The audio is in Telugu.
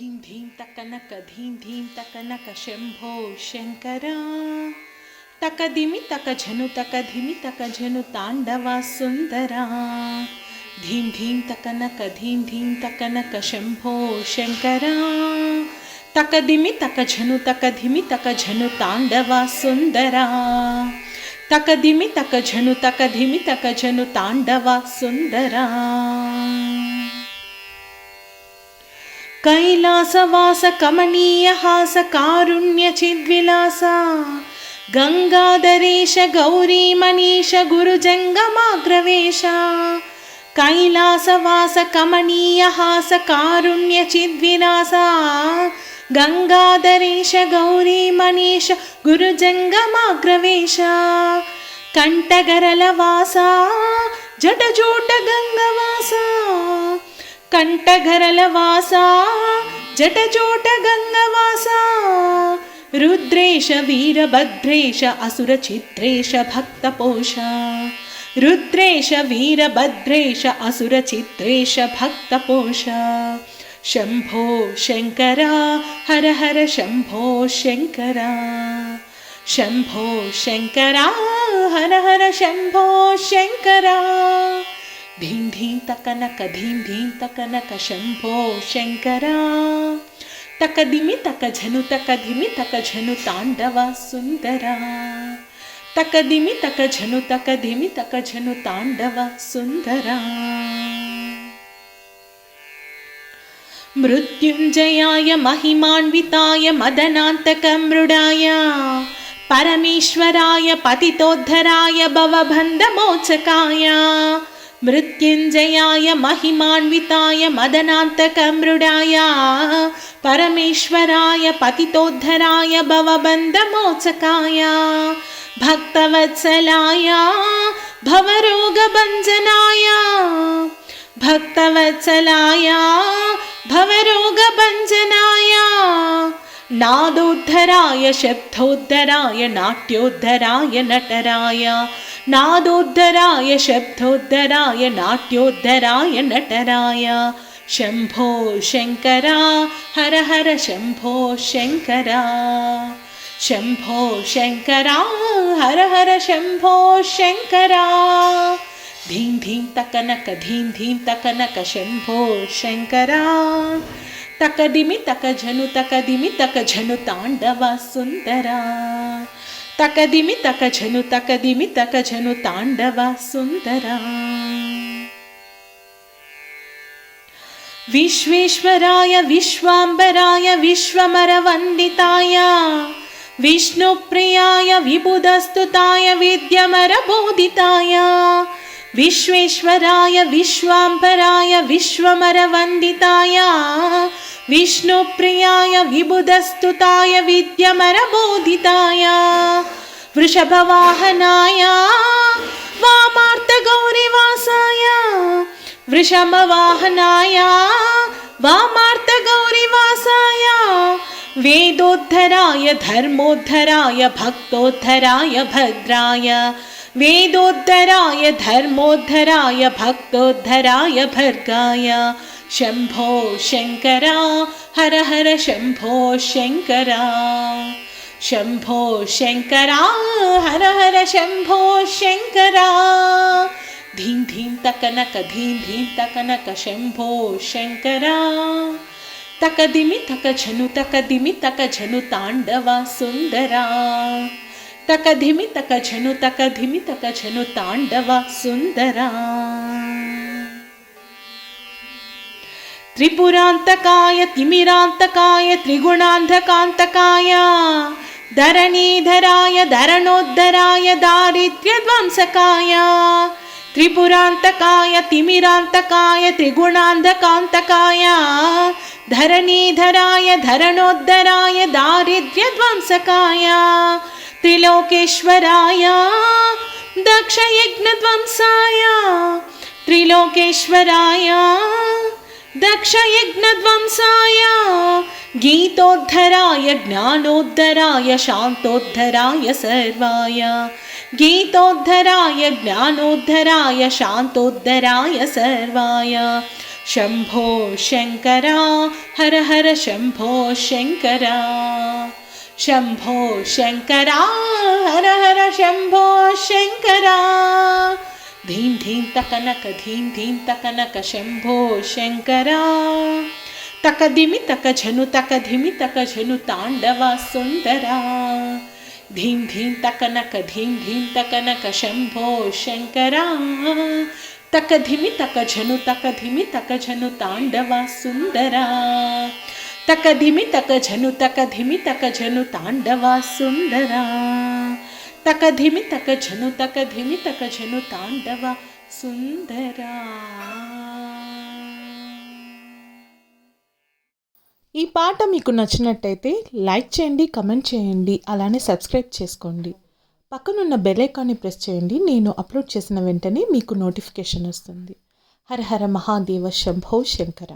ధీం ధీం తకనక ధీం ధీం తకనక శంభో శంకర. తక దిమి తక ఝను తక ధిమి తక ఝను తాండవ సుందర. ధీం ధీం తకనక ధీం ధీం తకనక శంభో శంకర. తక దిమి తక ఝను తక ధిమి తక ఝను कैलासवास कमनीयहास कारुण्यचिद्विलास गङ्गाधरेश गौरी मनीष गुरुजङ्गमाग्रवेश कैलासवास कमनीयहास कारुण्यचिद्विलास गङ्गाधरेश गौरी मनीष गुरुजङ्गमाग्रवेश कण्ठगरलवास जटजोट కంఠగరల వాస జటచోట గంగవాస రుద్రేశ వీరభద్రేశ అసుర చిత్రేశ భక్తపోష రుద్రేశ వీరభద్రేశ అసుర చిత్రేశ భక్తపోష శంభో శంకర హర హర శంభో శంకర శంభో శంకర హర హర శంభో శంకర. ధీం ధీం తకనక ధీం ధీం తకనక శంభో శంకర తక దిమి తక ఝను తక ధిమి తక ఝను తాండవ సుందర తక దిమి తక ఝను తక ధిమి తక ఝను मृत्युञ्जयाय महिमान्विताय मदनान्तकमृडाय परमेश्वराय पतितोद्धराय भवबन्धमोचकाय भक्तवत्सलाय भवरोगभञ्जनाय भक्तवत्सलाय भवरोगभञ्जनाय नादोद्धराय शब्दोद्धराय नाट्योद्धराय नटराय नादोद्धराय शब्दोद्धराय नाट्योद्धराय नटराय। शम्भो शङ्करा हर हर शम्भो शङ्करा। शम्भो शङ्करा हर हर शम्भो शङ्करा। धीं धीं तकनक धीं धीं तकनक शम्भो शङ्करा। तकदिमि तकझनु तकदिमि तकझनु ताण्डव सुन्दरा। तकदिमि तकझनु तकदिमि तकझनु ताण्डवा सुन्दरा। विश्वेश्वराय विश्वाम्बराय विश्वमरवन्दिताय विष्णुप्रियाय विबुधस्तुताय विद्यमरबोधिताय विश्वेश्वराय विश्वाम्बराय विश्वमरवन्दिताय विष्णुप्रियाय विबुधस्तुताय विद्यमरबोधिताय वृषभवाहनाय वामार्तगौरिवासाय वृषमवाहनाय वामार्तगौरिवासाय वेदोद्धराय धर्मोद्धराय भक्तोद्धराय भद्राय वेदोद्धराय धर्मोद्धराय भक्तोद्धराय भर्गाय शंभो शंकर, हर हर शंभो शंकर। शंभो शंकर, हर हर शंभो शङ्करा धीं धीं तकनक धीं धीं तकनक शम्भो तक तकदिमि तक झनु, तक दिमि तक झनु तांडवा सुंदरा। तक तकधिमि तक झनु तकधिमि तक झनु तांडवा सुंदरा। त्रिपुरान्तकाय तिमिरान्तकाय त्रिगुणान्धकान्तकाय धरणीधराय धरणोद्धराय दारिद्र्यध्वंसकाय त्रिपुरान्तकाय तिमिरान्तकाय त्रिगुणान्धकान्तकाय धरणीधराय धरणोद्धराय दारिद्र्यध्वंसकाय त्रिलोकेश्वराय दक्षयज्ञध्वंसाय त्रिलोकेश्वराय दक्षयज्ञध्वंसाय गीतोद्धराय ज्ञानोद्धराय शान्तोद्धराय सर्वाय। गीतोद्धराय ज्ञानोद्धराय शान्तोद्धराय सर्वाय। शम्भो शङ्करा हर हर शम्भो शङ्करा। शम्भो शङ्करा हर हर शम्भो शङ्करा। धीं धीं तकनक धीं धीं तकनक शम्भो शङ्करा तकधिमि तक झनु तक धिमि तक झनु ताण्डवा सुन्दरा धीं धीं तकनक धीं धीं तकनक शम्भो शङ्करा तक धिमि तक झनु तक धिमि तक झनु ताण्डवा सुन्दरा तक धिमि तक झनु तक धिमि तक झनु ताण्डवा सुन्दरा తక ధిమి తక ఝను తక ధిమి తక ఝను తాండవ సుందరా. ఈ పాట మీకు నచ్చినట్టయితే లైక్ చేయండి కమెంట్ చేయండి అలానే సబ్స్క్రైబ్ చేసుకోండి. పక్కనున్న బెలైకాన్ని ప్రెస్ చేయండి నేను అప్లోడ్ చేసిన వెంటనే మీకు నోటిఫికేషన్ వస్తుంది. హర హర మహాదేవ శంభో శంకర.